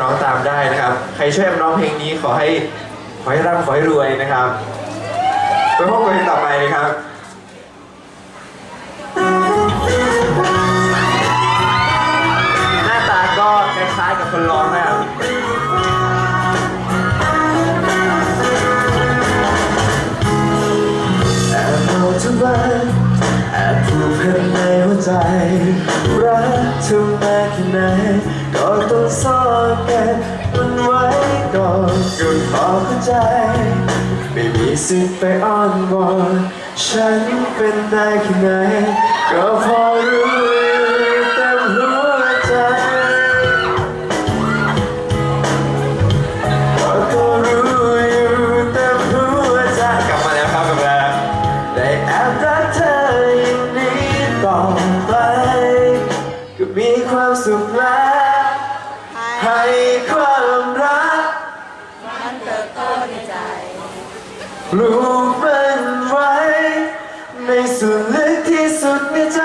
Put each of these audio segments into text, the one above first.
ร้องตามได้นะครับ ใครช่วยแอมร้องเพลงนี้ขอให้ขอให้ร่ำขอให้รวยนะครับไปพบกันเพลงต่อไปนะครับหน้าตาก็คล้ายๆกับคนร้องนะครับแอบมองเธอบ้างแอบผูกพันในหัวใจรักเธอมากแค่ไหนก็ต้องซ่อน เก็บมันไว้ก่อนก็พอเข้าใจ ไม่มีสิทธิ์ไปอ้อนวอนฉันเป็นได้แค่ไหน ก็พอรู้เต็มหัวใจก็รู้อยู่เต็มหัวใจ กลับมาแล้วครับกลับมาแล้วได้แอบรักเธออย่างนี้ต่อไป ก็มีความสุขแล้ว ให้ความรักปลูกมันไว้ ในส่วนลึกที่สุดในใจ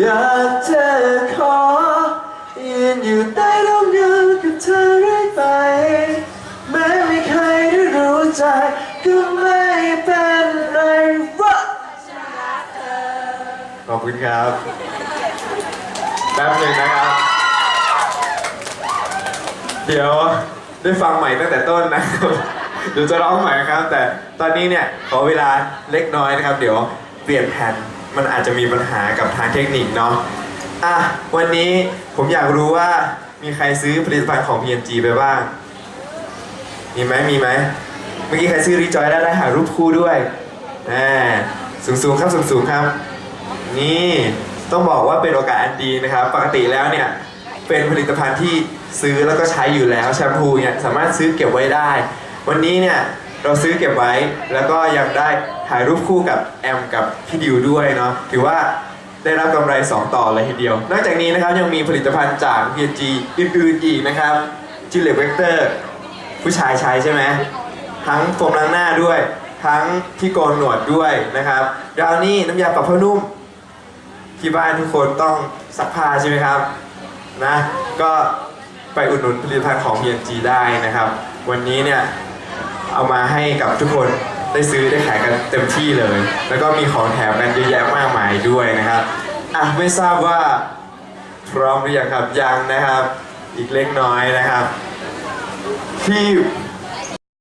อยากเธอขอยืนอยู่ใต้ร่มเงากับเธอเรื่อยไป แม้ไม่เคยได้รู้ใจก็ไม่เป็นไรวะขอบคุณครับ แป๊บหนึ่งนะครับ เดี๋ยวได้ฟังใหม่ตั้งแต่ต้นนะครับเดี๋ยวจะร้องใหม่ครับ แต่ตอนนี้เนี่ยขอเวลาเล็กน้อยนะครับ เดี๋ยวเปลี่ยนแผ่นมันอาจจะมีปัญหากับทางเทคนิคเนาะอะวันนี้ผมอยากรู้ว่ามีใครซื้อผลิตภัณฑ์ของ PMG ไปบ้าง มีไหมมีไหมเมื่อกี้ใครซื้อรีจอยได้ได้หารูปคู่ด้วยอ่าสูงสูงๆครับสูงสูงๆครับ นี่ต้องบอกว่าเป็นโอกาสอันดีนะครับ ปกติแล้วเนี่ยเป็นผลิตภัณฑ์ที่ ซื้อแล้วก็ใช้อยู่แล้วแชมพูเนี่ยสามารถซื้อเก็บไว้ได้ วันนี้เนี่ยเราซื้อเก็บไว้แล้วก็ยังได้ถ่ายรูปคู่กับแอมกับพี่ดิวด้วยเนาะถือว่าได้รับกำไร 2 ต่อเลยทีเดียว นอกจากนี้นะครับยังมีผลิตภัณฑ์จาก P&G อื่นๆอีกนะครับจิลเลเวกเตอร์ผู้ชายใช้ใช่ไหมทั้งโฟมล้างหน้าด้วย ทั้งที่โกนหนวดด้วยนะครับดาวนี่น้ำยาปรับผ้านุ่ม ที่บ้านทุกคนต้องซักผ้าใช่ไหมครับนะก็ ไปอุดหนุนผลิตภัณฑ์ของ PNG ได้นะครับ วันนี้เนี่ยเอามาให้กับทุกคนได้ซื้อได้ขายกันเต็มที่เลย แล้วก็มีของแถมกันเยอะแยะมากมายด้วยนะครับอะไม่ทราบว่าพร้อมหรือยังครับยังนะครับ อีกเล็กน้อยนะครับที่